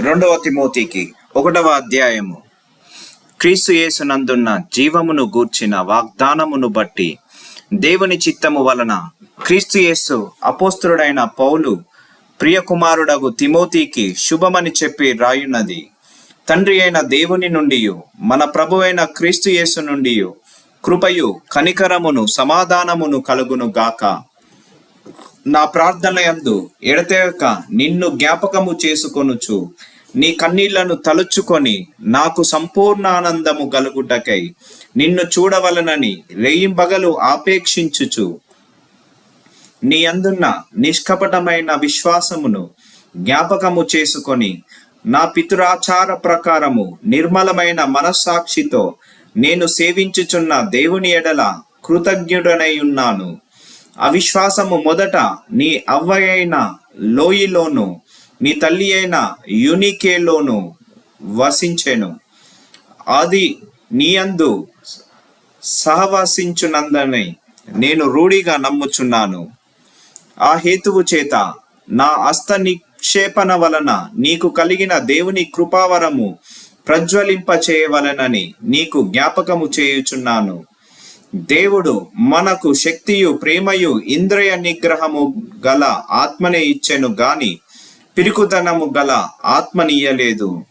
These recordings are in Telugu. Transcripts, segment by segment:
రెండవ తిమోతికి ఒకటవ అధ్యాయము. క్రీస్తు యేసునందున్న జీవమును గూర్చిన వాగ్దానమును బట్టి దేవుని చిత్తము వలన క్రీస్తు యేసు అపోస్తుడైన పౌలు ప్రియకుమారుడగు తిమోతికి శుభమని చెప్పి రాయున్నది. తండ్రి అయిన దేవుని నుండి మన ప్రభు అయిన క్రీస్తు యేసు నుండి కృపయు కనికరమును సమాధానమును కలుగును గాక. నా ప్రార్థన యందు ఎడతెగక నిన్ను జ్ఞాపకము చేసుకొనుచు నీ కన్నీళ్ళను తలుచుకొని నాకు సంపూర్ణ ఆనందము కలుగుటకై నిన్ను చూడవలనని రేయింబగలు ఆపేక్షించుచు. నీ అందున్న నిష్కపటమైన విశ్వాసమును జ్ఞాపకము చేసుకొని నా పితురాచార ప్రకారము నిర్మలమైన మనస్సాక్షితో నేను సేవించుచున్న దేవుని ఎడల కృతజ్ఞుడనై ఉన్నాను. అవిశ్వాసము మొదట నీ అవ్వయైన లోయిలోను నీ తల్లి అయిన యునికేలోను వసించెను. అది నీయందు సహవసించునందని నేను రూఢిగా నమ్ముచున్నాను. ఆ హేతువు చేత నా హస్త నిక్షేపణ వలన నీకు కలిగిన దేవుని కృపావరము ప్రజ్వలింప చేయవలనని నీకు జ్ఞాపకము చేయుచున్నాను. దేవుడు మనకు శక్తియు ప్రేమయు ఇంద్రియ నిగ్రహము గల ఆత్మనే ఇచ్చెను గాని పిరుకుదనము గల ఆత్మనియలేదు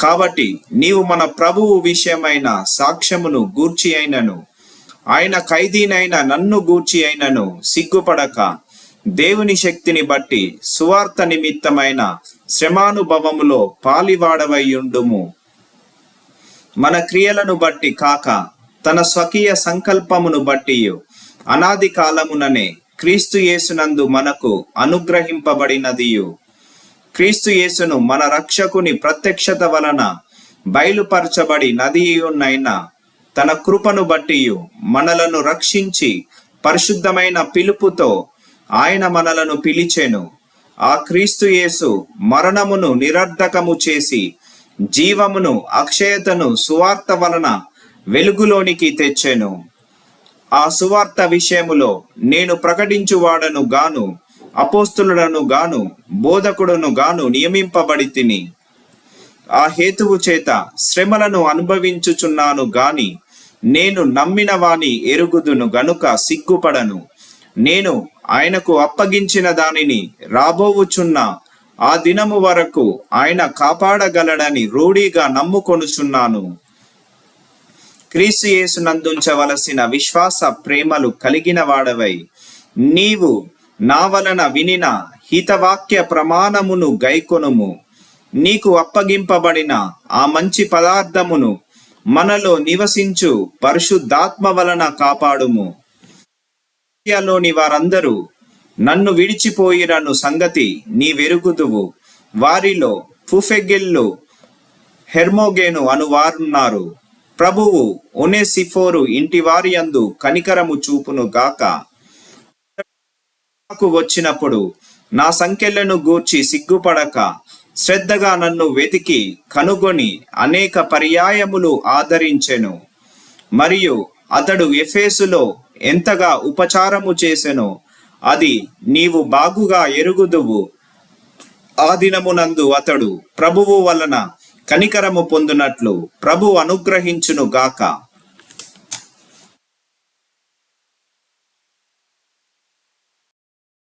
కాబట్టి నీవు మన ప్రభువు విషయమైన సాక్ష్యమును గూర్చి అయినను. ఆయన ఖైదీనైన నన్ను గూర్చి అయినను సిగ్గుపడక దేవుని శక్తిని బట్టి సువార్త నిమిత్తమైన శ్రమానుభవములో పాలివాడవయ్యుండుము మన క్రియలను బట్టి కాక తన స్వకీయ సంకల్పమును బట్టి అనాది కాలముననే క్రీస్తు యేసునందు మనకు అనుగ్రహింపబడినదియు. క్రీస్తు యేసును మన రక్షకుని ప్రత్యక్షత వలన బయలుపరచబడి నదియునైన తన కృపను బట్టి మనలను రక్షించి పరిశుద్ధమైన పిలుపుతో ఆయన మనలను పిలిచెను. ఆ క్రీస్తు యేసు మరణమును నిరర్ధకము చేసి జీవమును అక్షయతను సువార్త వలన వెలుగులోనికి తెచ్చెను. ఆ సువార్త విషయములో నేను ప్రకటించువాడను గాను అపోస్తులను గాను బోధకుడును గాను నియమింపబడి తిని ఆ హేతువు చేత శ్రమలను అనుభవించుచున్నాను గాని నేను నమ్మిన వాని ఎరుగుదును గనుక సిగ్గుపడను. నేను ఆయనకు అప్పగించిన దానిని రాబోవుచున్న ఆ దినము వరకు ఆయన కాపాడగలడని రూఢీగా నమ్ముకొనుచున్నాను. క్రీస్తు యేసునందుంచవలసిన విశ్వాస ప్రేమలు కలిగిన వాడవై. నీవు నా వలన వినిన హితవాక్య ప్రమాణమును గైకొనుము. నీకు అప్పగింపబడిన ఆ మంచి పదార్థమును మనలో నివసించు పరిశుద్ధాత్మ వలన కాపాడుము. లోని వారందరూ నన్ను విడిచిపోయిరను సంగతి నీ వెరుగుదువు వారిలో ఫుఫెగిల్లు హెర్మోగేను అనువారున్నారు ప్రభువు ఒనేసిఫోరు ఇంటి వారి అందు కనికరము చూపును గాక. నాకు వచ్చినప్పుడు నా సంఖ్యలను గూర్చి సిగ్గుపడక శ్రద్ధగా నన్ను వెతికి కనుగొని అనేక పర్యాయములు ఆదరించెను. మరియు అతడు ఎఫేసులో ఎంతగా ఉపచారము చేసెను అది నీవు బాగుగా ఎరుగుదువు. ఆ దినమునందు అతడు ప్రభువు వలన కనికరము పొందునట్లు ప్రభు అనుగ్రహించును గాక